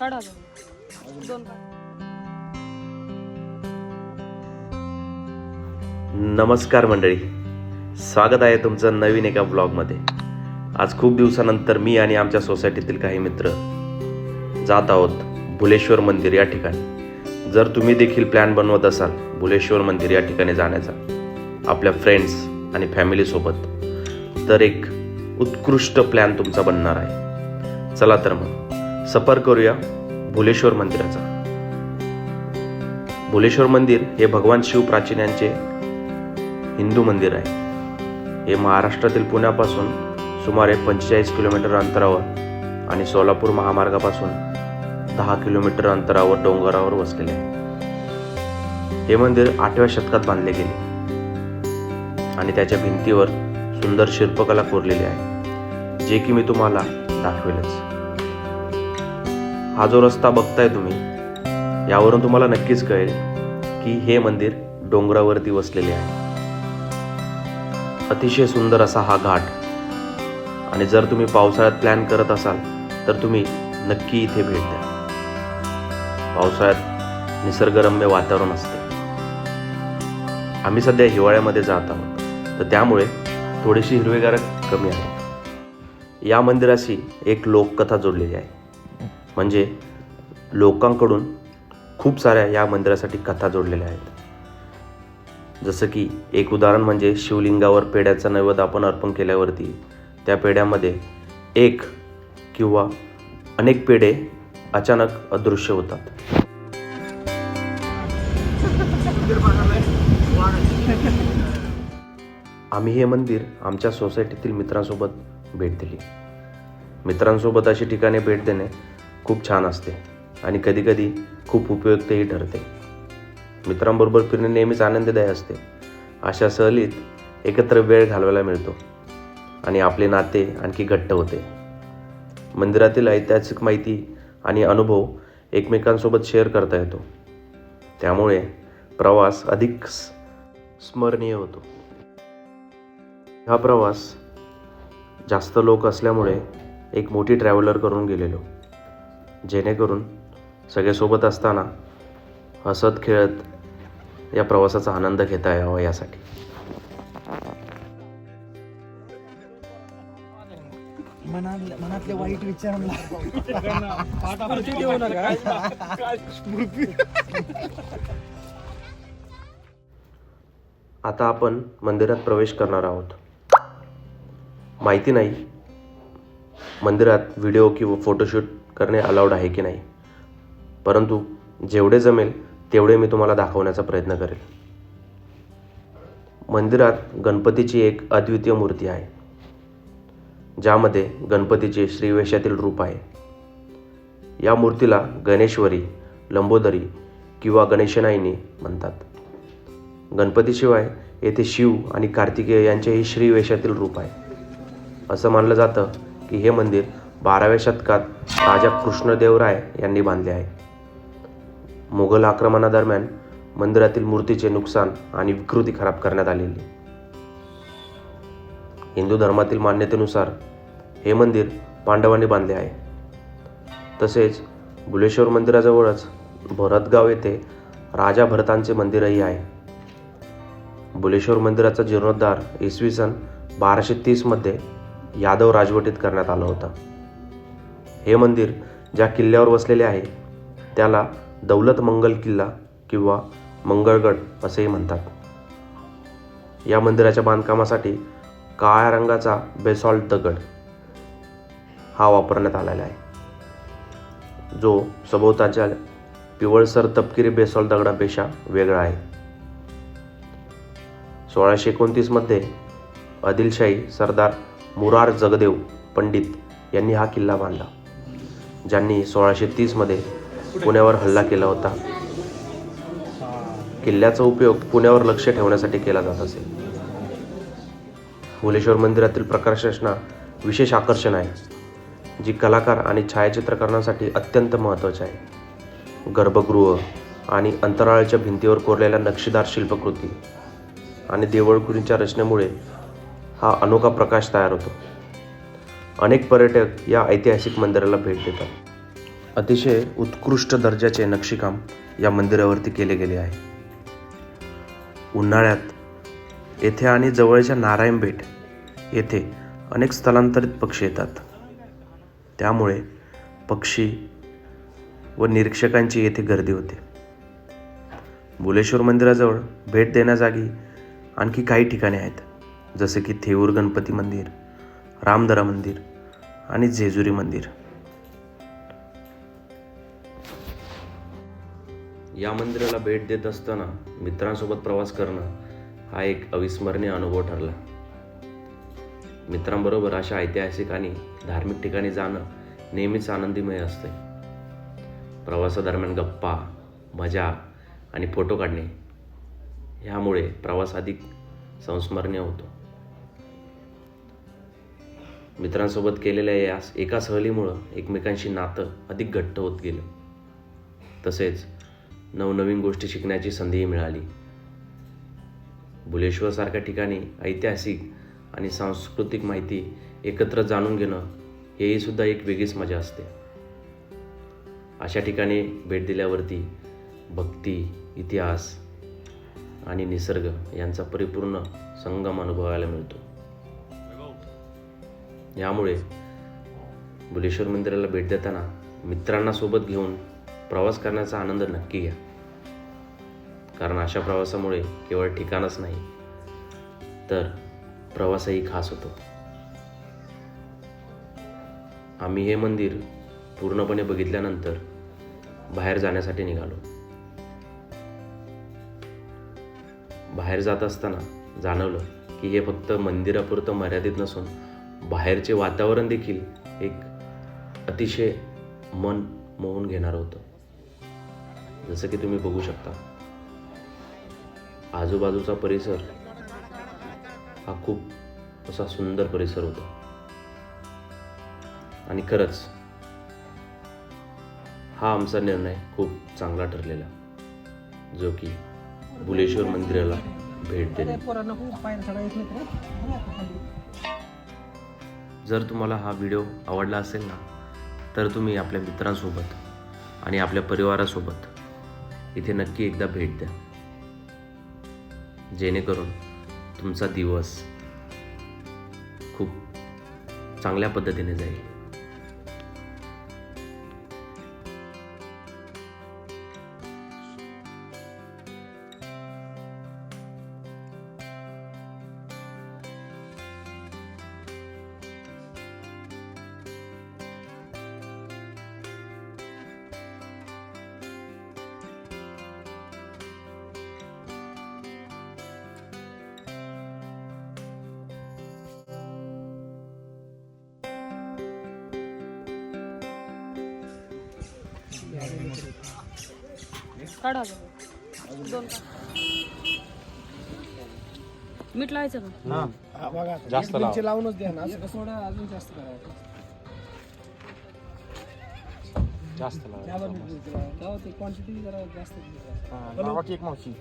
काढा दोन नमस्कार मंडळी. स्वागत आहे तुमचं नवीन एका ब्लॉगमध्ये आज खूप दिवसानंतर मी आणि आमच्या सोसायटीतील काही मित्र जात आहोत भुलेश्वर मंदिर या ठिकाणी. जर तुम्ही देखील प्लॅन बनवत असाल भुलेश्वर मंदिर या ठिकाणी जाण्याचा आपल्या फ्रेंड्स आणि फॅमिलीसोबत तर एक उत्कृष्ट प्लॅन तुमचा बनणार आहे. चला तर मग सफर करूया भुलेश्वर मंदिराचा. भुलेश्वर मंदिर हे भगवान शिव प्राचीन यांचे हिंदू मंदिर आहे. हे महाराष्ट्रातील पुण्यापासून सुमारे पंचेचाळीस किलोमीटर अंतरावर आणि सोलापूर महामार्गापासून दहा किलोमीटर अंतरावर डोंगरावर वसलेले आहे. हे मंदिर आठव्या शतकात बांधले गेले. आणि त्याच्या भिंतीवर सुंदर शिल्पकला कोरलेली आहे जे की मी तुम्हाला दाखवेलच. हा जो रस्ता बघताय तुम्ही यावरून तुम्हाला नक्कीच कळेल की हे मंदिर डोंगरावरती वसलेले आहे. अतिशय सुंदर असा हा घाट. आणि जर तुम्ही पावसाळ्यात प्लॅन करत असाल तर तुम्ही नक्की इथे भेट द्या. पावसाळ्यात निसर्गरम्य वातावरण असते. आम्ही सध्या हिवाळ्यामध्ये जात आहोत. तर त्यामुळे थोडीशी हिरवेगार कमी आहे. या मंदिराशी एक लोककथा जोडलेली आहे. म्हणजे लोकांकडून खूप साऱ्या या मंदिरासाठी कथा जोडलेल्या आहेत. जसं की एक उदाहरण म्हणजे शिवलिंगावर पेड्याचा नैवेद्य आपण अर्पण केल्यावरती त्या पेड्यामध्ये एक किंवा अनेक पेढे अचानक अदृश्य होतात. आम्ही हे मंदिर आमच्या सोसायटीतील मित्रांसोबत भेट दिली. मित्रांसोबत अशी ठिकाणे भेट देणे खूप छान असते आणि कधीकधी खूप उपयुक्तही ठरते. मित्रांबरोबर फिरणे नेहमीच आनंददायी असते. अशा सहलीत एकत्र वेळ घालवायला मिळतो आणि आपले नाते आणखी घट्ट होते. मंदिरातील ऐतिहासिक माहिती आणि अनुभव एकमेकांसोबत शेअर करता येतो. त्यामुळे प्रवास अधिक स्मरणीय होतो. हा प्रवास जास्त लोक असल्यामुळे एक मोठी ट्रॅव्हलर करून गेलेलो. जेणेकरून सगळे सोबत असताना हसत खेळत या प्रवासाचा आनंद घेता यावा यासाठी. मनातले मनातले वाईट विचार आता आपण मंदिरात प्रवेश करणार आहोत. माहिती नाही. मंदिरात व्हिडिओ किंवा फोटोशूट करणे अलाउड आहे की नाही? परंतु जेवढे जमेल तेवढे मी तुम्हाला दाखवण्याचा प्रयत्न करेल. मंदिरात गणपतीची एक अद्वितीय मूर्ती आहे. ज्यामध्ये गणपतीचे श्रीवेशातील रूप आहे. या मूर्तीला गणेश्वरी लंबोदरी किंवा गणेशनाईनी म्हणतात. गणपतीशिवाय येथे शिव आणि कार्तिकेय यांचेही श्रीवेशातील रूप आहे. असं मानलं जातं की हे मंदिर बाराव्या शतकात राजा कृष्णदेवराय यांनी बांधले आहे. मुघल आक्रमणादरम्यान मंदिरातील मूर्तीचे नुकसान आणि विकृती खराब करण्यात आलेली. हिंदू धर्मातील मान्यतेनुसार हे मंदिर पांडवांनी बांधले आहे. तसेच बुलेश्वर मंदिराजवळच भरतगाव येथे राजा भरतांचे मंदिरही आहे. बुलेश्वर मंदिराचा जीर्णोद्धार इसवी सन बाराशे तीसमध्ये यादव राजवटीत करण्यात आलं होतं. हे मंदिर ज्या किल्ल्यावर वसलेले आहे त्याला दौलत मंगल किल्ला किंवा मंगळगड असेही म्हणतात. या मंदिराच्या बांधकामासाठी काळ्या रंगाचा बेसॉल्ट दगड हा वापरण्यात आलेला आहे. जो सभोवताच्या पिवळसर तपकिरी बेसॉल्ट दगडापेक्षा वेगळा आहे. सोळाशे एकोणतीसमध्ये आदिलशाही सरदार मुरार जगदेव पंडित यांनी हा किल्ला बांधला ज्यांनी सोळाशे तीसमध्ये पुण्यावर हल्ला केला होता. किल्ल्याचा उपयोग पुण्यावर लक्ष ठेवण्यासाठी केला जात असे. भुलेश्वर मंदिरातील प्रकाश रचना विशेष आकर्षण आहे जी कलाकार आणि छायाचित्रकरणासाठी अत्यंत महत्त्वाची आहे. गर्भगृह आणि अंतराळाच्या भिंतीवर कोरलेल्या नक्षीदार शिल्पकृती आणि देवळखुरींच्या रचनेमुळे हा अनोखा प्रकाश तयार होतो. अनेक पर्यटक या ऐतिहासिक मंदिराला भेट देतात. अतिशय उत्कृष्ट दर्जाचे नक्षीकाम या मंदिरावरती केले गेले आहे. उन्हाळ्यात येथे आणि जवळच्या नारायण बेट येथे अनेक स्थलांतरित पक्षी येतात. त्यामुळे पक्षी व निरीक्षकांची येथे गर्दी होते. बुलेश्वर मंदिराजवळ भेट देण्याजागी आणखी काही ठिकाणे आहेत. जसे की थेऊर गणपती मंदिर रामदरा मंदिर आणि जेजुरी मंदिर. या मंदिराला भेट देत असताना मित्रांसोबत प्रवास करणं हा एक अविस्मरणीय अनुभव ठरला. मित्रांबरोबर अशा ऐतिहासिक आणि धार्मिक ठिकाणी जाणं नेहमीच आनंदीमय असते. प्रवासादरम्यान गप्पा मजा आणि फोटो काढणे ह्यामुळे प्रवास अधिक संस्मरणीय होतो. मित्रांसोबत केलेल्या या एका सहलीमुळं एकमेकांशी नातं अधिक घट्ट होत गेलं. तसेच नवनवीन गोष्टी शिकण्याची संधीही मिळाली. भुलेश्वरसारख्या ठिकाणी ऐतिहासिक आणि सांस्कृतिक माहिती एकत्र जाणून घेणं हेही सुद्धा एक वेगळीच मजा असते. अशा ठिकाणी भेट दिल्यावरती भक्ती इतिहास आणि निसर्ग यांचा परिपूर्ण संगम अनुभवायला मिळतो. यामुळे बुलेश्वर मंदिराला भेट देताना मित्रांना सोबत घेऊन प्रवास करण्याचा आनंद नक्की घ्या. कारण अशा प्रवासामुळे केवळ ठिकाणच नाही तर प्रवासही खास होतो. आम्ही हे मंदिर पूर्णपणे बघितल्यानंतर बाहेर जाण्यासाठी निघालो. बाहेर जात असताना जाणवलं की हे फक्त मंदिरापुरतं मर्यादित नसून बाहेरचे वातावरण देखील एक अतिशय मन मोहून घेणार होतं. जसं की तुम्ही बघू शकता. आजूबाजूचा परिसर हा खूप असा सुंदर परिसर होता. आणि खरंच हा आमचा निर्णय खूप चांगला ठरलेला. जो की बुलेश्वर मंदिराला भेट देणे. जर तुम्हाला हा व्हिडिओ आवडला असेल ना तर तुम्ही आपल्या मित्रांसोबत आणि आपल्या परिवारासोबत इथे नक्की एकदा भेट द्या. जेणेकरून तुमचा दिवस खूप चांगल्या पद्धतीने जाईल. काढा. दोन. मीठ लावायचं का? जास्त लावूनच द्या ना. असं कसं थोडं अजून जास्त करायचं. जास्त लावा. तेव्हा ते क्वांटिटी जरा जास्त हा, लावा की एक मावशी.